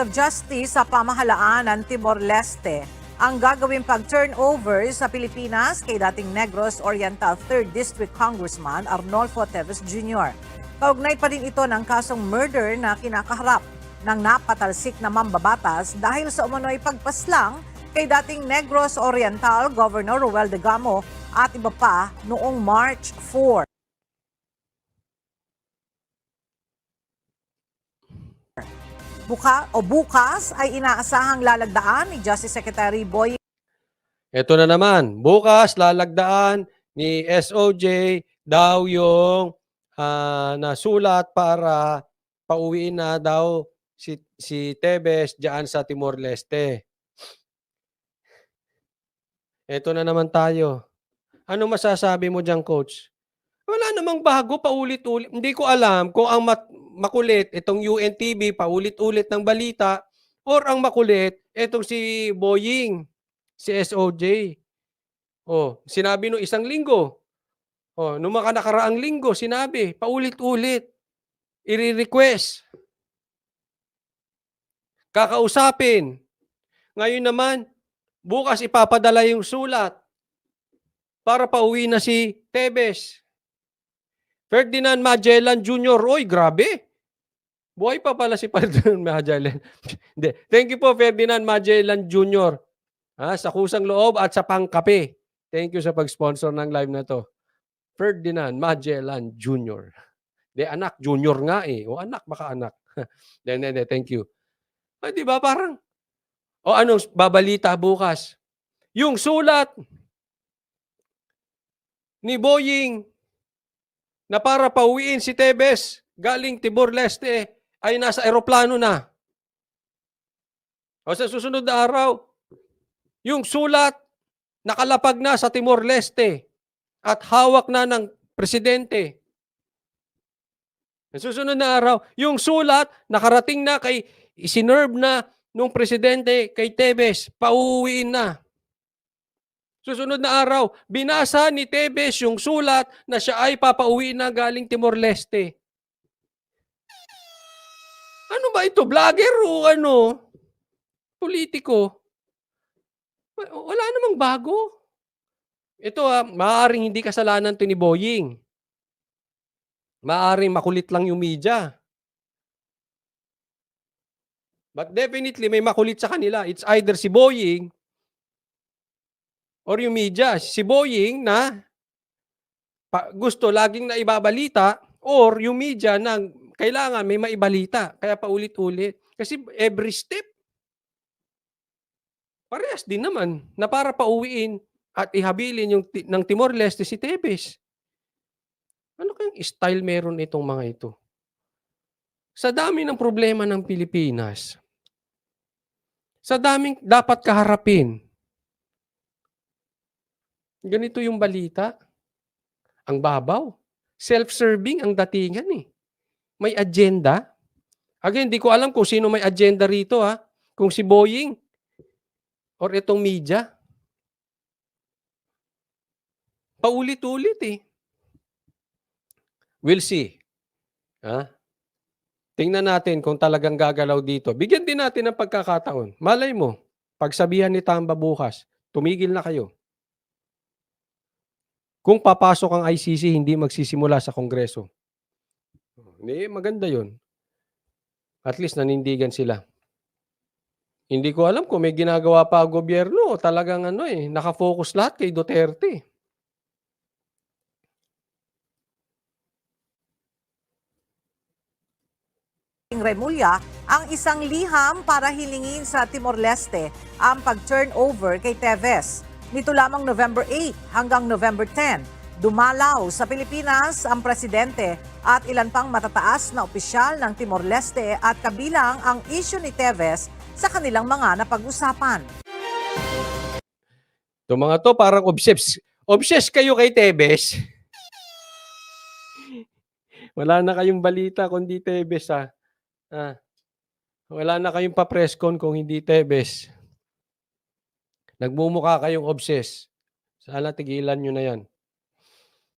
of Justice sa pamahalaan ng Timor-Leste ang gagawing pag-turnover sa Pilipinas kay dating Negros Oriental 3rd District Congressman Arnolfo Teves Jr. Kaugnay pa rin ito ng kasong murder na kinakaharap ng napatalsik na mambabatas dahil sa umano'y pagpaslang kay dating Negros Oriental Governor Roel de Gamo at iba pa noong March 4. Buka o bukas ay inaasahang lalagdaan ni Justice Secretary Boy Ito na naman, bukas lalagdaan ni SOJ daw yung ah, nasulat para pauwiin na daw si, si Tebes diyan sa Timor-Leste. Ito na naman tayo. Ano masasabi mo diyan, coach? Wala namang bago, paulit-ulit. Hindi ko alam kung ang mat- makulit itong UNTV, paulit-ulit ng balita, or ang makulit itong si Boying si SOJ. Oh, sinabi no isang linggo. Oh, nung mga nakaraang linggo, sinabi, paulit-ulit. I-request. Kakausapin. Ngayon naman, bukas ipapadala yung sulat para pauwi na si Tebes. Ferdinand Magellan Jr. Oy, grabe. Buhay pa pala si Ferdinand Magellan. Hindi. Thank you po, Ferdinand Magellan Jr. Ha, sa kusang loob at sa pangkape. Thank you sa pag-sponsor ng live na to. Ferdinand Magellan Jr. De anak, junior nga eh. O anak, baka anak. de, de, de, thank you. Ah, di ba parang, o anong babalita bukas? Yung sulat ni Boying na para pauwiin si Tebes galing Timor-Leste ay nasa eroplano na. O sa susunod na araw, yung sulat nakalapag na sa Timor-Leste at hawak na ng presidente. Sa susunod na araw, yung sulat nakarating na kay isinerve na nung presidente kay Tebes, pauwiin na. Susunod na araw, binasa ni Tebes yung sulat na siya ay papauwi na galing Timor-Leste. Ano ba ito? Vlogger o ano? Politiko? Wa- Wala namang bago. Ito ah, maaaring hindi kasalanan to ni Boying. Maaaring makulit lang yung media. But definitely may makulit sa kanila. It's either si Boying or yung media. Si Boying na pa- gusto laging na ibabalita or yung media na kailangan may maibalita. Kaya paulit-ulit. Kasi every step, parehas din naman na para pauwiin at ihabilin yung ng Timor-Leste si Tebes. Ano kayang style meron itong mga ito? Sa dami ng problema ng Pilipinas, sa daming dapat kaharapin, ganito yung balita, ang babaw, self-serving ang datingan eh. May agenda. Again, di ko alam kung sino may agenda rito ha. Kung si Boying or itong media. Paulit-ulit eh. We'll see. Ha? Tingnan natin kung talagang gagalaw dito. Bigyan din natin ng pagkakataon. Malay mo, pagsabihan ni Tamba bukas, tumigil na kayo. Kung papasok ang ICC, hindi magsisimula sa Kongreso. Hindi, maganda yon. At least nanindigan sila. Hindi ko alam kung may ginagawa pa gobyerno o talagang ano eh, nakafocus lahat kay Duterte. Remulla ang isang liham para hilingin sa Timor-Leste ang pag-turnover kay Teves. Nito lamang November 8 hanggang November 10, dumalaw sa Pilipinas ang presidente at ilan pang matataas na opisyal ng Timor-Leste at kabilang ang issue ni Teves sa kanilang mga napag-usapan. Ito mga to parang obsessed. Obsessed kayo kay Tebes. Wala na kayong balita kundi Tebes ha. Ah. Wala na kayong pa-press con kung hindi Tebes. Nagmumukha kayong obsessed. Sana tigilan nyo na yan.